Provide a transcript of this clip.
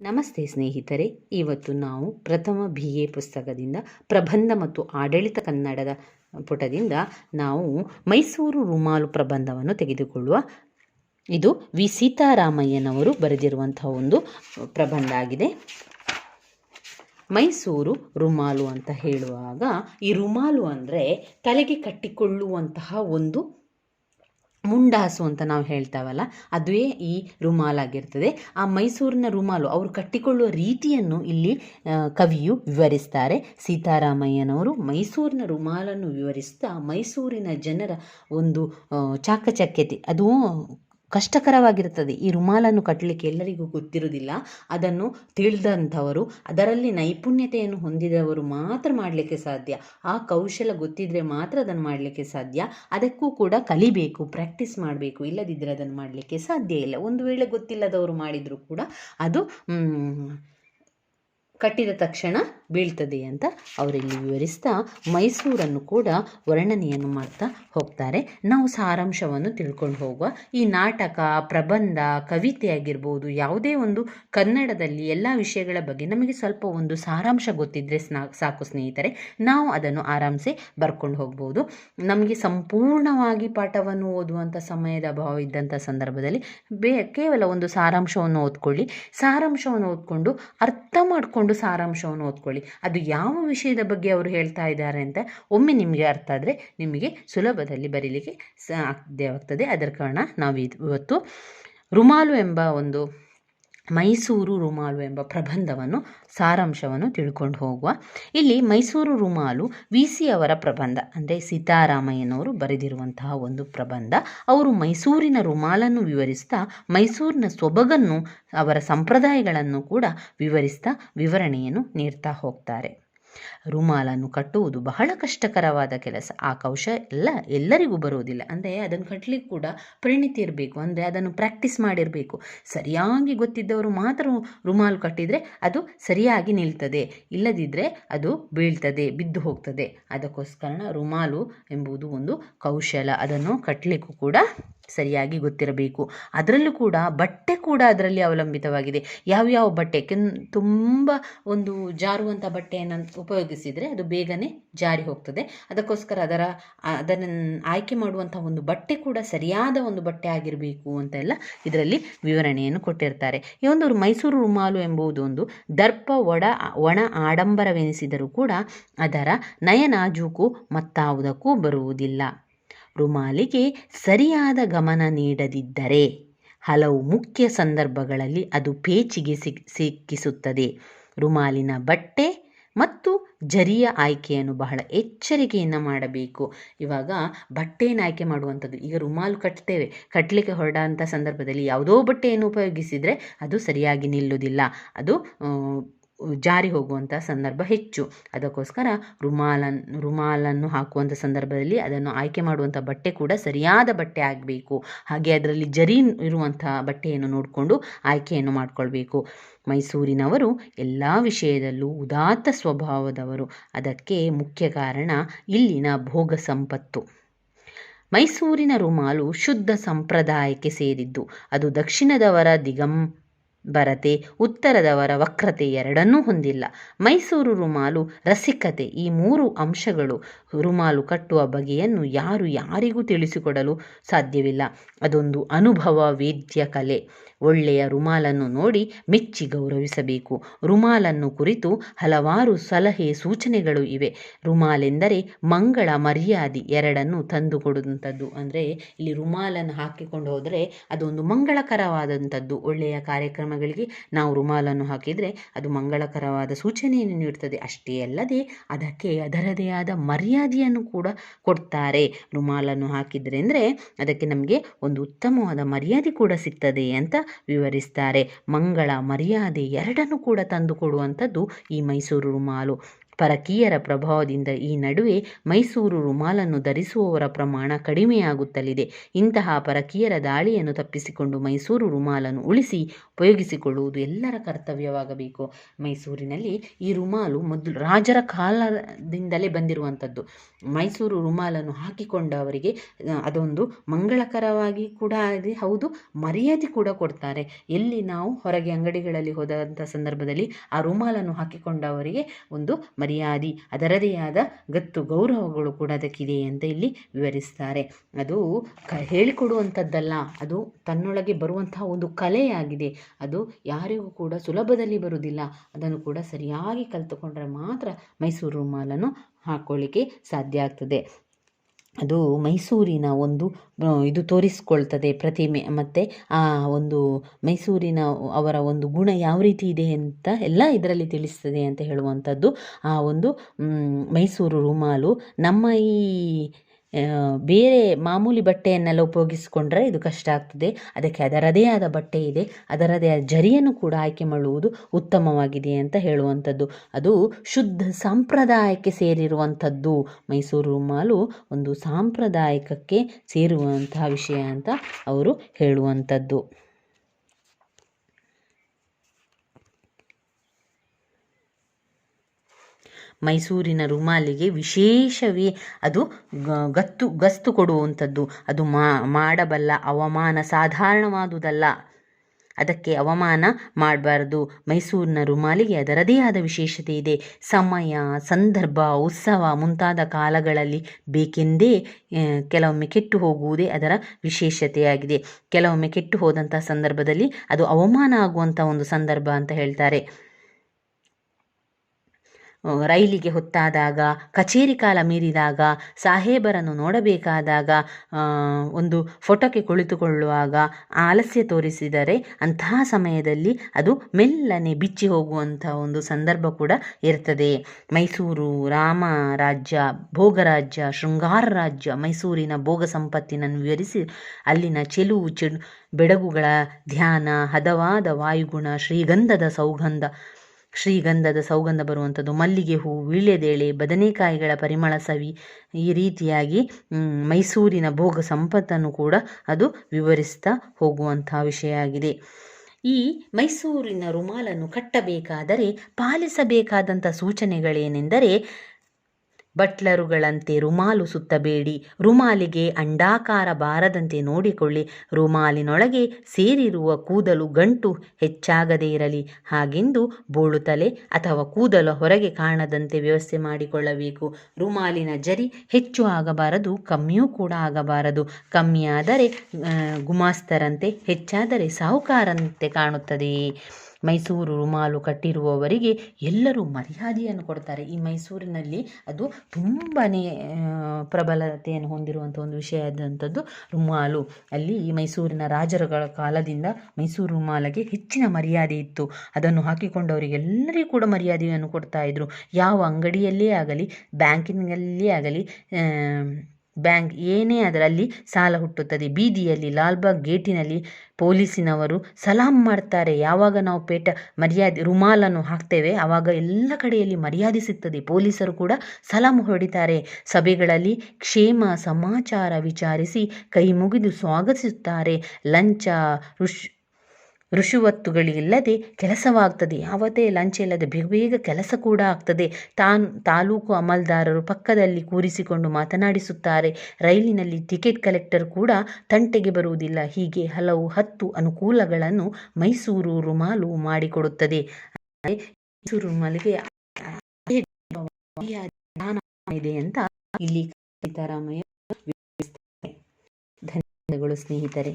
ನಮಸ್ತೆ ಸ್ನೇಹಿತರೆ, ಇವತ್ತು ನಾವು ಪ್ರಥಮ ಬಿ ಎ ಪುಸ್ತಕದಿಂದ ಪ್ರಬಂಧ ಮತ್ತು ಆಡಳಿತ ಕನ್ನಡದ ಪುಟದಿಂದ ನಾವು ಮೈಸೂರು ರುಮಾಲು ಪ್ರಬಂಧವನ್ನು ತೆಗೆದುಕೊಳ್ಳುವ ಇದು ವಿ. ಸೀತಾರಾಮಯ್ಯನವರು ಬರೆದಿರುವಂತಹ ಒಂದು ಪ್ರಬಂಧ ಆಗಿದೆ. ಮೈಸೂರು ರುಮಾಲು ಅಂತ ಹೇಳುವಾಗ ಈ ರುಮಾಲು ಅಂದರೆ ತಲೆಗೆ ಕಟ್ಟಿಕೊಳ್ಳುವಂತಹ ಒಂದು ಮುಂಡಾಸು ಅಂತ ನಾವು ಹೇಳ್ತಾವಲ್ಲ, ಅದುವೇ ಈ ರುಮಾಲಾಗಿರ್ತದೆ ಆ ಮೈಸೂರಿನ ರುಮಾಲು ಅವರು ಕಟ್ಟಿಕೊಳ್ಳುವ ರೀತಿಯನ್ನು ಇಲ್ಲಿ ಕವಿಯು ವಿವರಿಸ್ತಾರೆ. ಸೀತಾರಾಮಯ್ಯನವರು ಮೈಸೂರಿನ ರುಮಾಲನ್ನು ವಿವರಿಸ್ತಾ ಮೈಸೂರಿನ ಜನರ ಒಂದು ಚಾಕಚಕ್ಯತೆ, ಅದು ಕಷ್ಟಕರವಾಗಿರುತ್ತದೆ. ಈ ರುಮಾಲನ್ನು ಕಟ್ಟಲಿಕ್ಕೆ ಎಲ್ಲರಿಗೂ ಗೊತ್ತಿರುವುದಿಲ್ಲ. ಅದನ್ನು ತಿಳಿದಂಥವರು, ಅದರಲ್ಲಿ ನೈಪುಣ್ಯತೆಯನ್ನು ಹೊಂದಿದವರು ಮಾತ್ರ ಮಾಡಲಿಕ್ಕೆ ಸಾಧ್ಯ. ಆ ಕೌಶಲ ಗೊತ್ತಿದ್ರೆ ಮಾತ್ರ ಅದನ್ನು ಮಾಡಲಿಕ್ಕೆ ಸಾಧ್ಯ. ಅದಕ್ಕೂ ಕೂಡ ಕಲಿಬೇಕು ಪ್ರಾಕ್ಟೀಸ್ ಮಾಡಬೇಕು. ಇಲ್ಲದಿದ್ದರೆ ಅದನ್ನು ಮಾಡಲಿಕ್ಕೆ ಸಾಧ್ಯ ಇಲ್ಲ. ಒಂದು ವೇಳೆ ಗೊತ್ತಿಲ್ಲದವರು ಮಾಡಿದರೂ ಕೂಡ ಅದು ಕಟ್ಟಿದ ತಕ್ಷಣ ಬೀಳ್ತದೆ ಅಂತ ಅವರಿಲ್ಲಿ ವಿವರಿಸ್ತಾ ಮೈಸೂರನ್ನು ಕೂಡ ವರ್ಣನೆಯನ್ನು ಮಾಡ್ತಾ ಹೋಗ್ತಾರೆ. ನಾವು ಸಾರಾಂಶವನ್ನು ತಿಳ್ಕೊಂಡು ಹೋಗುವ. ಈ ನಾಟಕ, ಪ್ರಬಂಧ, ಕವಿತೆ ಆಗಿರ್ಬೋದು, ಯಾವುದೇ ಒಂದು ಕನ್ನಡದಲ್ಲಿ ಎಲ್ಲ ವಿಷಯಗಳ ಬಗ್ಗೆ ನಮಗೆ ಸ್ವಲ್ಪ ಒಂದು ಸಾರಾಂಶ ಗೊತ್ತಿದ್ದರೆ ಸಾಕು ಸ್ನೇಹಿತರೆ. ನಾವು ಅದನ್ನು ಆರಾಮ್ಸೆ ಬರ್ಕೊಂಡು ಹೋಗ್ಬೋದು. ನಮಗೆ ಸಂಪೂರ್ಣವಾಗಿ ಪಾಠವನ್ನು ಓದುವಂಥ ಸಮಯದ ಅಭಾವ ಇದ್ದಂಥ ಸಂದರ್ಭದಲ್ಲಿ ಬೇ, ಕೇವಲ ಒಂದು ಸಾರಾಂಶವನ್ನು ಓದ್ಕೊಳ್ಳಿ. ಸಾರಾಂಶವನ್ನು ಓದ್ಕೊಂಡು ಅರ್ಥ ಮಾಡಿಕೊಂಡು ಸಾರಾಂಶವನ್ನು ಓದ್ಕೊಳ್ಳಿ. ಅದು ಯಾವ ವಿಷಯದ ಬಗ್ಗೆ ಅವರು ಹೇಳ್ತಾ ಇದ್ದಾರೆ ಅಂತ ಒಮ್ಮೆ ನಿಮಗೆ ಅರ್ಥ ಆದರೆ ನಿಮಗೆ ಸುಲಭದಲ್ಲಿ ಬರೀಲಿಕ್ಕೆ ಸಾಧ್ಯವಾಗ್ತದೆ ಅದರ ಕಾರಣ ನಾವು ಇವತ್ತು ರುಮಾಲು ಎಂಬ ಒಂದು ಮೈಸೂರು ರುಮಾಲು ಎಂಬ ಪ್ರಬಂಧವನ್ನು, ಸಾರಾಂಶವನ್ನು ತಿಳ್ಕೊಂಡು ಹೋಗುವ. ಇಲ್ಲಿ ಮೈಸೂರು ರುಮಾಲು ವಿ ಸಿ ಅವರ ಪ್ರಬಂಧ, ಅಂದರೆ ಸೀತಾರಾಮಯ್ಯನವರು ಬರೆದಿರುವಂತಹ ಒಂದು ಪ್ರಬಂಧ. ಅವರು ಮೈಸೂರಿನ ರುಮಾಲನ್ನು ವಿವರಿಸ್ತಾ, ಮೈಸೂರಿನ ಸೊಬಗನ್ನು, ಅವರ ಸಂಪ್ರದಾಯಗಳನ್ನು ಕೂಡ ವಿವರಿಸ್ತಾ ವಿವರಣೆಯನ್ನು ನೀಡ್ತಾ ಹೋಗ್ತಾರೆ. ರುಮಾಲನ್ನು ಕಟ್ಟುವುದು ಬಹಳ ಕಷ್ಟಕರವಾದ ಕೆಲಸ. ಆ ಕೌಶ ಎಲ್ಲ ಎಲ್ಲರಿಗೂ ಬರುವುದಿಲ್ಲ. ಅಂದರೆ ಅದನ್ನು ಕಟ್ಟಲಿಕ್ಕೆ ಕೂಡ ಪರಿಣಿತಿ ಇರಬೇಕು. ಅಂದರೆ ಅದನ್ನು ಪ್ರಾಕ್ಟೀಸ್ ಮಾಡಿರಬೇಕು. ಸರಿಯಾಗಿ ಗೊತ್ತಿದ್ದವರು ಮಾತ್ರ ರುಮಾಲು ಕಟ್ಟಿದರೆ ಅದು ಸರಿಯಾಗಿ ನಿಲ್ತದೆ. ಇಲ್ಲದಿದ್ದರೆ ಅದು ಬೀಳ್ತದೆ, ಬಿದ್ದು ಹೋಗ್ತದೆ. ಅದಕ್ಕೋಸ್ಕರ ರುಮಾಲು ಎಂಬುದು ಒಂದು ಕೌಶಲ. ಅದನ್ನು ಕಟ್ಟಲಿಕ್ಕೂ ಕೂಡ ಸರಿಯಾಗಿ ಗೊತ್ತಿರಬೇಕು. ಅದರಲ್ಲೂ ಕೂಡ ಬಟ್ಟೆ ಕೂಡ ಅದರಲ್ಲಿ ಅವಲಂಬಿತವಾಗಿದೆ. ಯಾವ್ಯಾವ ಬಟ್ಟೆ? ಕೆನ್ ತುಂಬ ಒಂದು ಜಾರುವಂಥ ಬಟ್ಟೆಯನ್ನು ಉಪಯೋಗಿಸಿದರೆ ಅದು ಬೇಗನೆ ಜಾರಿ ಹೋಗ್ತದೆ. ಅದಕ್ಕೋಸ್ಕರ ಅದರ, ಅದನ್ನು ಆಯ್ಕೆ ಮಾಡುವಂಥ ಒಂದು ಬಟ್ಟೆ ಕೂಡ ಸರಿಯಾದ ಒಂದು ಬಟ್ಟೆ ಆಗಿರಬೇಕು ಅಂತೆಲ್ಲ ಇದರಲ್ಲಿ ವಿವರಣೆಯನ್ನು ಕೊಟ್ಟಿರ್ತಾರೆ. ಈ ಒಂದು ಮೈಸೂರು ರುಮಾಲು ಎಂಬುದು ಒಂದು ದರ್ಪ ಒಡ, ಒಣ ಆಡಂಬರವೆನಿಸಿದರೂ ಕೂಡ ಅದರ ನಯನಾಜೂಕು ಮತ್ತಾವುದಕ್ಕೂ ಬರುವುದಿಲ್ಲ. ರುಮಾಲಿಗೆ ಸರಿಯಾದ ಗಮನ ನೀಡದಿದ್ದರೆ ಹಲವು ಮುಖ್ಯ ಸಂದರ್ಭಗಳಲ್ಲಿ ಅದು ಪೇಚಿಗೆ ಸಿಕ್ ಸಿಕ್ಕಿಸುತ್ತದೆ. ರುಮಾಲಿನ ಬಟ್ಟೆ ಮತ್ತು ಜರಿಯ ಆಯ್ಕೆಯನ್ನು ಬಹಳ ಎಚ್ಚರಿಕೆಯಿಂದ ಮಾಡಬೇಕು. ಇವಾಗ ಬಟ್ಟೆಯನ್ನು ಆಯ್ಕೆ ಮಾಡುವಂಥದ್ದು ಈಗ ರುಮಾಲು ಕಟ್ತೇವೆ. ಕಟ್ಟಲಿಕ್ಕೆ ಹೊರಡಂಥ ಸಂದರ್ಭದಲ್ಲಿ ಯಾವುದೋ ಬಟ್ಟೆಯನ್ನು ಉಪಯೋಗಿಸಿದರೆ ಅದು ಸರಿಯಾಗಿ ನಿಲ್ಲುವುದಿಲ್ಲ. ಅದು ಜಾರಿ ಹೋಗುವಂಥ ಸಂದರ್ಭ ಹೆಚ್ಚು. ಅದಕ್ಕೋಸ್ಕರ ರುಮಾಲನ್ನು ರುಮಾಲನ್ನು ಹಾಕುವಂಥ ಸಂದರ್ಭದಲ್ಲಿ ಅದನ್ನು ಆಯ್ಕೆ ಮಾಡುವಂಥ ಬಟ್ಟೆ ಕೂಡ ಸರಿಯಾದ ಬಟ್ಟೆ ಆಗಬೇಕು. ಹಾಗೆ ಅದರಲ್ಲಿ ಜರಿ ಇರುವಂಥ ಬಟ್ಟೆಯನ್ನು ನೋಡಿಕೊಂಡು ಆಯ್ಕೆಯನ್ನು ಮಾಡಿಕೊಳ್ಬೇಕು. ಮೈಸೂರಿನವರು ಎಲ್ಲ ವಿಷಯದಲ್ಲೂ ಉದಾತ್ತ ಸ್ವಭಾವದವರು. ಅದಕ್ಕೆ ಮುಖ್ಯ ಕಾರಣ ಇಲ್ಲಿನ ಭೋಗ ಸಂಪತ್ತು. ಮೈಸೂರಿನ ರುಮಾಲು ಶುದ್ಧ ಸಂಪ್ರದಾಯಕ್ಕೆ ಸೇರಿದ್ದು. ಅದು ದಕ್ಷಿಣದವರ ದಿಗಂಬರತೆ ಉತ್ತರದವರ ವಕ್ರತೆ ಎರಡನ್ನೂ ಹೊಂದಿಲ್ಲ. ಮೈಸೂರು ರುಮಾಲು ರಸಿಕತೆ ಈ ಮೂರು ಅಂಶಗಳು. ರುಮಾಲು ಕಟ್ಟುವ ಬಗೆಯನ್ನು ಯಾರು ಯಾರಿಗೂ ತಿಳಿಸಿಕೊಡಲು ಸಾಧ್ಯವಿಲ್ಲ. ಅದೊಂದು ಅನುಭವ ವೇದ್ಯ ಕಲೆ. ಒಳ್ಳೆಯ ರುಮಾಲನ್ನು ನೋಡಿ ಮೆಚ್ಚಿ ಗೌರವಿಸಬೇಕು. ರುಮಾಲನ್ನು ಕುರಿತು ಹಲವಾರು ಸಲಹೆ ಸೂಚನೆಗಳು ಇವೆ. ರುಮಾಲೆಂದರೆ ಮಂಗಳ ಮರ್ಯಾದೆ ಎರಡನ್ನು ತಂದುಕೊಡುವಂಥದ್ದು. ಅಂದರೆ ಇಲ್ಲಿ ರುಮಾಲನ್ನು ಹಾಕಿಕೊಂಡು ಹೋದರೆ ಅದೊಂದು ಮಂಗಳಕರವಾದಂಥದ್ದು. ಒಳ್ಳೆಯ ಕಾರ್ಯಕ್ರಮಗಳಿಗೆ ನಾವು ರುಮಾಲನ್ನು ಹಾಕಿದರೆ ಅದು ಮಂಗಳಕರವಾದ ಸೂಚನೆಯನ್ನು ನೀಡುತ್ತದೆ. ಅಷ್ಟೇ ಅಲ್ಲದೆ ಅದಕ್ಕೆ ಅದರದೇ ಆದ ಮರ್ಯಾದೆಯನ್ನು ಕೂಡ ಕೊಡ್ತಾರೆ. ರುಮಾಲನ್ನು ಹಾಕಿದರೆ ಅಂದರೆ ಅದಕ್ಕೆ ನಮಗೆ ಒಂದು ಉತ್ತಮವಾದ ಮರ್ಯಾದೆ ಕೂಡ ಸಿಗ್ತದೆ ಅಂತ ವಿವರಿಸ್ತಾರೆ. ಮಂಗಳ ಮರ್ಯಾದೆ ಎರಡನ್ನು ಕೂಡ ತಂದುಕೊಡುವಂಥದ್ದು ಈ ಮೈಸೂರು ರುಮಾಲು. ಪರಕೀಯರ ಪ್ರಭಾವದಿಂದ ಈ ನಡುವೆ ಮೈಸೂರು ರುಮಾಲನ್ನು ಧರಿಸುವವರ ಪ್ರಮಾಣ ಕಡಿಮೆಯಾಗುತ್ತಲಿದೆ. ಇಂತಹ ಪರಕೀಯರ ದಾಳಿಯನ್ನು ತಪ್ಪಿಸಿಕೊಂಡು ಮೈಸೂರು ರುಮಾಲನ್ನು ಉಳಿಸಿ ಉಪಯೋಗಿಸಿಕೊಳ್ಳುವುದು ಎಲ್ಲರ ಕರ್ತವ್ಯವಾಗಬೇಕು. ಮೈಸೂರಿನಲ್ಲಿ ಈ ರುಮಾಲು ಮೊದಲು ರಾಜರ ಕಾಲದಿಂದಲೇ ಬಂದಿರುವಂಥದ್ದು. ಮೈಸೂರು ರುಮಾಲನ್ನು ಹಾಕಿಕೊಂಡವರಿಗೆ ಅದೊಂದು ಮಂಗಳಕರವಾಗಿ ಕೂಡ ಇದೆ. ಹೌದು, ಮರ್ಯಾದೆ ಕೂಡ ಕೊಡ್ತಾರೆ. ಎಲ್ಲಿ ನಾವು ಹೊರಗೆ ಅಂಗಡಿಗಳಲ್ಲಿ ಹೋದಂಥ ಸಂದರ್ಭದಲ್ಲಿ ಆ ರುಮಾಲನ್ನು ಹಾಕಿಕೊಂಡವರಿಗೆ ಒಂದು ಮರ್ಯಾದೆ ಅದರದೇ ಆದ ಗತ್ತು ಗೌರವಗಳು ಕೂಡ ಅದಕ್ಕಿದೆ ಅಂತ ಇಲ್ಲಿ ವಿವರಿಸ್ತಾರೆ. ಅದು ಕ ಹೇಳಿಕೊಡುವಂಥದ್ದಲ್ಲ, ಅದು ತನ್ನೊಳಗೆ ಬರುವಂತಹ ಒಂದು ಕಲೆಯಾಗಿದೆ. ಅದು ಯಾರಿಗೂ ಕೂಡ ಸುಲಭದಲ್ಲಿ ಬರುವುದಿಲ್ಲ. ಅದನ್ನು ಕೂಡ ಸರಿಯಾಗಿ ಕಲಿತುಕೊಂಡ್ರೆ ಮಾತ್ರ ಮೈಸೂರು ರುಮಾಲನ್ನು ಹಾಕ್ಕೊಳ್ಳಿಕ್ಕೆ ಸಾಧ್ಯ ಆಗ್ತದೆ. ಅದು ಮೈಸೂರಿನ ಒಂದು ಇದು ತೋರಿಸ್ಕೊಳ್ತದೆ ಪ್ರತಿಮೆ. ಮತ್ತು ಆ ಒಂದು ಮೈಸೂರಿನ ಅವರ ಒಂದು ಗುಣ ಯಾವ ರೀತಿ ಇದೆ ಅಂತ ಎಲ್ಲ ಇದರಲ್ಲಿ ತಿಳಿಸ್ತದೆ ಅಂತ ಹೇಳುವಂಥದ್ದು. ಆ ಒಂದು ಮೈಸೂರು ರುಮಾಲು. ನಮ್ಮ ಈ ಬೇರೆ ಮಾಮೂಲಿ ಬಟ್ಟೆಯನ್ನೆಲ್ಲ ಉಪಯೋಗಿಸಿಕೊಂಡ್ರೆ ಇದು ಕಷ್ಟ ಆಗ್ತದೆ. ಅದಕ್ಕೆ ಅದರದೇ ಆದ ಬಟ್ಟೆ ಇದೆ. ಅದರದೇ ಆದ ಜರಿಯನ್ನು ಕೂಡ ಆಯ್ಕೆ ಮಾಡುವುದು ಉತ್ತಮವಾಗಿದೆ ಅಂತ ಹೇಳುವಂಥದ್ದು. ಅದು ಶುದ್ಧ ಸಂಪ್ರದಾಯಕ್ಕೆ ಸೇರಿರುವಂಥದ್ದು. ಮೈಸೂರು ರುಮಾಲು ಒಂದು ಸಾಂಪ್ರದಾಯಿಕಕ್ಕೆ ಸೇರುವಂತಹ ವಿಷಯ ಅಂತ ಅವರು ಹೇಳುವಂಥದ್ದು. ಮೈಸೂರಿನ ರುಮಾಲಿಗೆ ವಿಶೇಷವೇ ಅದು ಗತ್ತು, ಗಸ್ತು ಕೊಡುವಂಥದ್ದು. ಅದು ಮಾಡಬಲ್ಲ, ಅವಮಾನ ಸಾಧಾರಣವಾದುದಲ್ಲ. ಅದಕ್ಕೆ ಅವಮಾನ ಮಾಡಬಾರ್ದು. ಮೈಸೂರಿನ ರುಮಾಲಿಗೆ ಅದರದೇ ಆದ ವಿಶೇಷತೆ ಇದೆ. ಸಮಯ, ಸಂದರ್ಭ, ಉತ್ಸವ ಮುಂತಾದ ಕಾಲಗಳಲ್ಲಿ ಬೇಕೆಂದೇ ಕೆಲವೊಮ್ಮೆ ಕೆಟ್ಟು ಹೋಗುವುದೇ ಅದರ ವಿಶೇಷತೆಯಾಗಿದೆ. ಕೆಲವೊಮ್ಮೆ ಕೆಟ್ಟು ಹೋದಂಥ ಸಂದರ್ಭದಲ್ಲಿ ಅದು ಅವಮಾನ ಆಗುವಂಥ ಒಂದು ಸಂದರ್ಭ ಅಂತ ಹೇಳ್ತಾರೆ. ರೈಲಿಗೆ ಹೊತ್ತಾದಾಗ, ಕಚೇರಿ ಕಾಲ ಮೀರಿದಾಗ, ಸಾಹೇಬರನ್ನು ನೋಡಬೇಕಾದಾಗ ಒಂದು ಫೋಟೋಕ್ಕೆ ಕುಳಿತುಕೊಳ್ಳುವಾಗ ಆಲಸ್ಯ ತೋರಿಸಿದರೆ ಅಂತಹ ಸಮಯದಲ್ಲಿ ಅದು ಮೆಲ್ಲನೆ ಬಿಚ್ಚಿ ಹೋಗುವಂಥ ಒಂದು ಸಂದರ್ಭ ಕೂಡ ಇರ್ತದೆ. ಮೈಸೂರು ರಾಮ ರಾಜ್ಯ ಭೋಗರಾಜ್ಯ ಶೃಂಗಾರ ರಾಜ್ಯ, ಮೈಸೂರಿನ ಭೋಗ ಸಂಪತ್ತಿನನ್ನು ವಿವರಿಸಿ ಅಲ್ಲಿನ ಚೆಲುವು ಚೆಡು ಬೆಡಗುಗಳ ಧ್ಯಾನ, ಹದವಾದ ವಾಯುಗುಣ, ಶ್ರೀಗಂಧದ ಸೌಗಂಧ ಶ್ರೀಗಂಧದ ಸೌಗಂಧ ಬರುವಂಥದ್ದು, ಮಲ್ಲಿಗೆ ಹೂ, ವೀಳ್ಯದೆಳೆ, ಬದನೆಕಾಯಿಗಳ ಪರಿಮಳ ಸವಿ ಈ ರೀತಿಯಾಗಿ ಮೈಸೂರಿನ ಭೋಗ ಸಂಪತ್ತನ್ನು ಕೂಡ ಅದು ವಿವರಿಸ್ತಾ ಹೋಗುವಂತಹ ವಿಷಯ ಆಗಿದೆ. ಈ ಮೈಸೂರಿನ ರುಮಾಲನ್ನು ಕಟ್ಟಬೇಕಾದರೆ, ಪಾಲಿಸಬೇಕಾದಂಥ ಸೂಚನೆಗಳೇನೆಂದರೆ ಬಟ್ಲರುಗಳಂತೆ ರುಮಾಲು ಸುತ್ತಬೇಡಿ. ರುಮಾಲಿಗೆ ಅಂಡಾಕಾರ ಬಾರದಂತೆ ನೋಡಿಕೊಳ್ಳಿ. ರುಮಾಲಿನೊಳಗೆ ಸೇರಿರುವ ಕೂದಲು ಗಂಟು ಹೆಚ್ಚಾಗದೇ ಇರಲಿ. ಹಾಗೆಂದು ಬೋಳುತ್ತಲೆ ಅಥವಾ ಕೂದಲು ಹೊರಗೆ ಕಾಣದಂತೆ ವ್ಯವಸ್ಥೆ ಮಾಡಿಕೊಳ್ಳಬೇಕು. ರುಮಾಲಿನ ಜರಿ ಹೆಚ್ಚು ಆಗಬಾರದು, ಕಮ್ಮಿಯೂ ಕೂಡ ಆಗಬಾರದು. ಕಮ್ಮಿಯಾದರೆ ಗುಮಾಸ್ತರಂತೆ ಹೆಚ್ಚಾದರೆ ಸಾಹುಕಾರಂತೆ ಕಾಣುತ್ತದೆ. ಮೈಸೂರು ರುಮಾಲು ಕಟ್ಟಿರುವವರಿಗೆ ಎಲ್ಲರೂ ಮರ್ಯಾದೆಯನ್ನು ಕೊಡ್ತಾರೆ. ಈ ಮೈಸೂರಿನಲ್ಲಿ ಅದು ತುಂಬಾ ಪ್ರಬಲತೆಯನ್ನು ಹೊಂದಿರುವಂಥ ಒಂದು ವಿಷಯ ಆದಂಥದ್ದು ರುಮಾಲು. ಅಲ್ಲಿ ಈ ಮೈಸೂರಿನ ರಾಜರುಗಳ ಕಾಲದಿಂದ ಮೈಸೂರು ರುಮಾಲಗೆ ಹೆಚ್ಚಿನ ಮರ್ಯಾದೆ ಇತ್ತು. ಅದನ್ನು ಹಾಕಿಕೊಂಡವರಿಗೆಲ್ಲರಿಗೂ ಕೂಡ ಮರ್ಯಾದೆಯನ್ನು ಕೊಡ್ತಾ ಇದ್ರು. ಯಾವ ಅಂಗಡಿಯಲ್ಲೇ ಆಗಲಿ ಬ್ಯಾಂಕಿನಲ್ಲೇ ಆಗಲಿ ಬ್ಯಾಂಕ್ ಏನೇ ಅದರಲ್ಲಿ ಸಾಲ ಹುಟ್ಟುತ್ತದೆ. ಬೀದಿಯಲ್ಲಿ, ಲಾಲ್ಬಾಗ್ ಗೇಟಿನಲ್ಲಿ ಪೊಲೀಸಿನವರು ಸಲಾಂ ಮಾಡ್ತಾರೆ. ಯಾವಾಗ ನಾವು ಪೇಟ ಮರ್ಯಾದೆ, ರುಮಾಲನ್ನು ಹಾಕ್ತೇವೆ ಆವಾಗ ಎಲ್ಲ ಕಡೆಯಲ್ಲಿ ಮರ್ಯಾದೆ ಸಿಗ್ತದೆ. ಪೊಲೀಸರು ಕೂಡ ಸಲಾಂ ಹೊಡಿತಾರೆ ಸಭೆಗಳಲ್ಲಿ ಕ್ಷೇಮ ಸಮಾಚಾರ ವಿಚಾರಿಸಿ ಕೈ ಮುಗಿದು ಸ್ವಾಗತಿಸುತ್ತಾರೆ. ಲಂಚ ಋಷ್ ಋಷುವತ್ತುಗಳಿಲ್ಲದೆ ಕೆಲಸವಾಗ್ತದೆ. ಯಾವತ್ತೇ ಲಂಚ ಇಲ್ಲದೆ ಬೇಗ ಬೇಗ ಕೆಲಸ ಕೂಡ ಆಗ್ತದೆ. ತಾನ್ ತಾಲೂಕು ಅಮಲ್ದಾರರು ಪಕ್ಕದಲ್ಲಿ ಕೂರಿಸಿಕೊಂಡು ಮಾತನಾಡಿಸುತ್ತಾರೆ. ರೈಲಿನಲ್ಲಿ ಟಿಕೆಟ್ ಕಲೆಕ್ಟರ್ ಕೂಡ ತಂಟೆಗೆ ಬರುವುದಿಲ್ಲ. ಹೀಗೆ ಹಲವು ಹತ್ತು ಅನುಕೂಲಗಳನ್ನು ಮೈಸೂರು ರುಮಾಲು ಮಾಡಿಕೊಡುತ್ತದೆ. ಮೈಸೂರು ರುಮಾಲಿಗೆ ಇದೆ ಅಂತ ಇಲ್ಲಿ ಸೀತಾರಾಮಯ್ಯ ಧನ್ಯವಾದಗಳು ಸ್ನೇಹಿತರೆ.